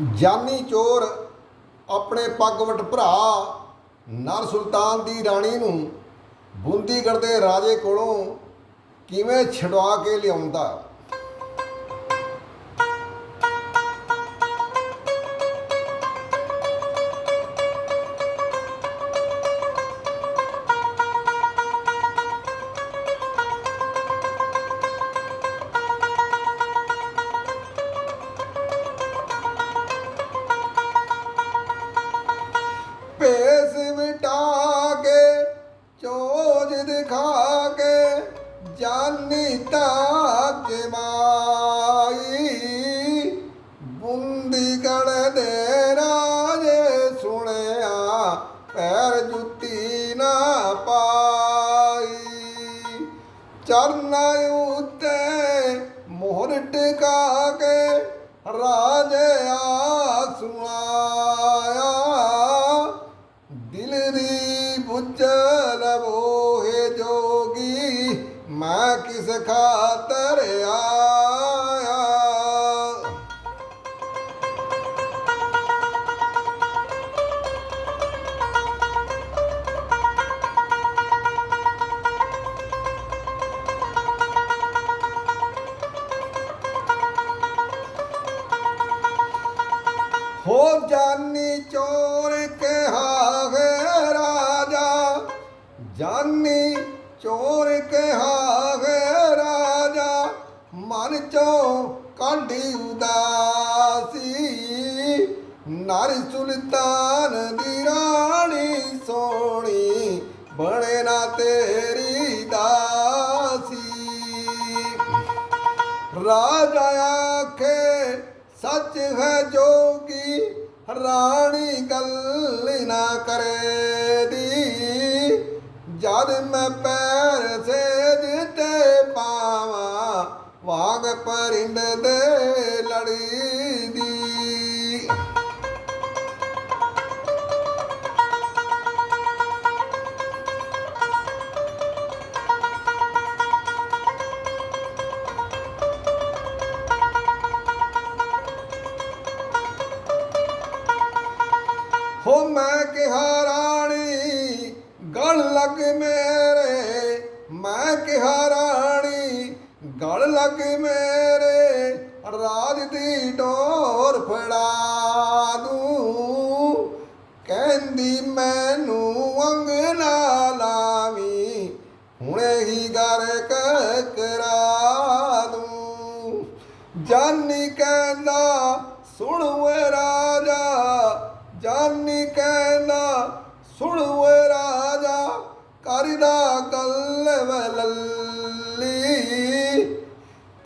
ਜਾਨੀ ਚੋਰ ਆਪਣੇ ਪੱਗਵਟ ਭਰਾ ਨਰ ਸੁਲਤਾਨ ਦੀ ਰਾਣੀ ਨੂੰ ਬੁੰਦੀਗੜ੍ਹ ਦੇ ਰਾਜੇ ਕੋਲੋਂ ਕਿਵੇਂ ਛਡਵਾ ਕੇ ਲਿਆਉਂਦਾ? ਜਾਨੀ ਤਾਕ ਮਾਈ। ਬੁੰਦੀਗੜ ਦੇ ਰਾਜੇ ਸੁਣਿਆ, ਪੈਰ ਜੁੱਤੀ ਨਾ ਪਾਈ। ਚਰਨਾਂ ਉੱਤੇ ਮੋਹਰ ਟਿਕਾ ਕੇ ਰਾਜੇ ਆਸੁਆਇਆ ਦਿਲ ਦੀ ਬੁੱਝ ਲਵੋ ਮੈਂ ਕਿਸ ਖਾਤਰ ਆਇਆ? ਹੋ ਜਾਨੀ ਚੋਰ ਕਹਾ ਹੈ ਰਾਜਾ ਜਾਨੀ ਚੋਰ ਕਹਾ ਮਨ ਚੋਂ ਕਾਢੀ ਉਦਾਸੀ ਨਰ ਸੁਲਤਾਨ ਦੀ ਰਾਣੀ ਸੋਹਣੀ ਬਣੇ ਨਾ ਤੇਰੀ ਦਾਸੀ। ਰਾਜਾ ਆਖੇ, ਸੱਚ ਹੈ ਜੋਗੀ ਰਾਣੀ ਗੱਲ ਨਾ ਕਰੇ ਦੀ ਜਦ ਮੈਂ ਪੈਰ ਸੇ ਵਾਗ ਪਰਿੰਦ ਦੇ ਲੜੀ ਦੀ। ਹੋ ਮੈਂ ਕਿਹਾ, ਰਾਣੀ, ਗਲ ਲੱਗ ਮੇਰੇ। ਮੈਂ ਕਿਹਾ, ਰਾਣੀ ਗਲ ਲੱਗ ਮੇਰੇ, ਰਾਜ ਦੀ ਡੋਰ ਫੜਾ ਦੂੰ। ਕਹਿੰਦੀ ਮੈਨੂੰ ਅੰਗ ਨਾ ਲਾਵੀ, ਹੁਣੇ ਹੀ ਗਰ ਕਰਾ ਦੂੰ। ਜਾਨੀ ਕਹਿੰਦਾ, ਸੁਣ ਓਏ ਰਾਜਾ, ਜਾਨੀ ਕਹਿੰਦਾ, ਸੁਣ ਓਏ ਰਾਜਾ, ਕਰਦਾ ਗੱਲ ਵਲੱਲੀ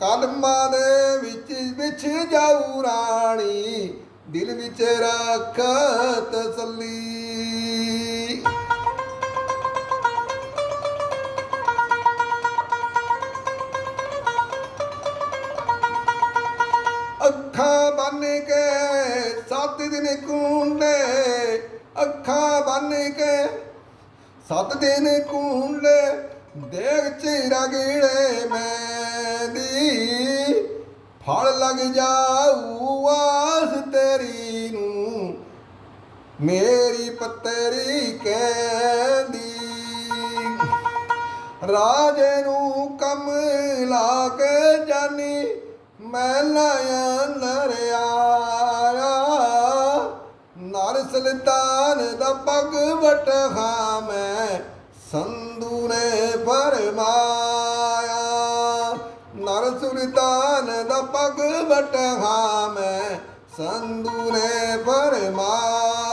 ਕਲਮਾਂ ਦੇ ਵਿੱਚ ਵਿਛ ਜਾਊ ਰਾਣੀ, ਦਿਲ ਵਿੱਚ ਰੱਖ ਤਸੱਲੀ। ਅੱਖਾਂ ਬੰਨ ਕੇ ਸੱਤ ਦਿਨ ਕੁੰਡੇ, ਅੱਖਾਂ ਬੰਨ ਕੇ ਸੱਤ ਦਿਨ ਕੁੰਡੇ ਦੇਖ ਚਿਹਰਾ ਗੀੜੇ ਮੈਂਦੀ ਫਲ ਲੱਗ ਜਾਊ ਆਸ ਤੇਰੀ ਨੂੰ, ਮੇਰੀ ਪੱਤਰੀ ਕਹਿੰਦੀ। ਰਾਜੇ ਨੂੰ ਕੰਮ ਲਾ ਕੇ ਜਾਨੀ, ਮੈਂ ਲਾਇਆ ਨਰਿਆ ਨਰ ਸੁਲਤਾਨ ਦਾ ਪਗ ਵਟਹਾ ਮੈਂ ਸੰਧੂ ਨੇ ਫਰਮਾਇਆ ਨਰ ਸੁਲਤਾਨ ਦਾ ਪਗ ਵਟਹਾ ਮੈਂ। ਸੰਧੂ ਨੇ ਫਰਮਾਇਆ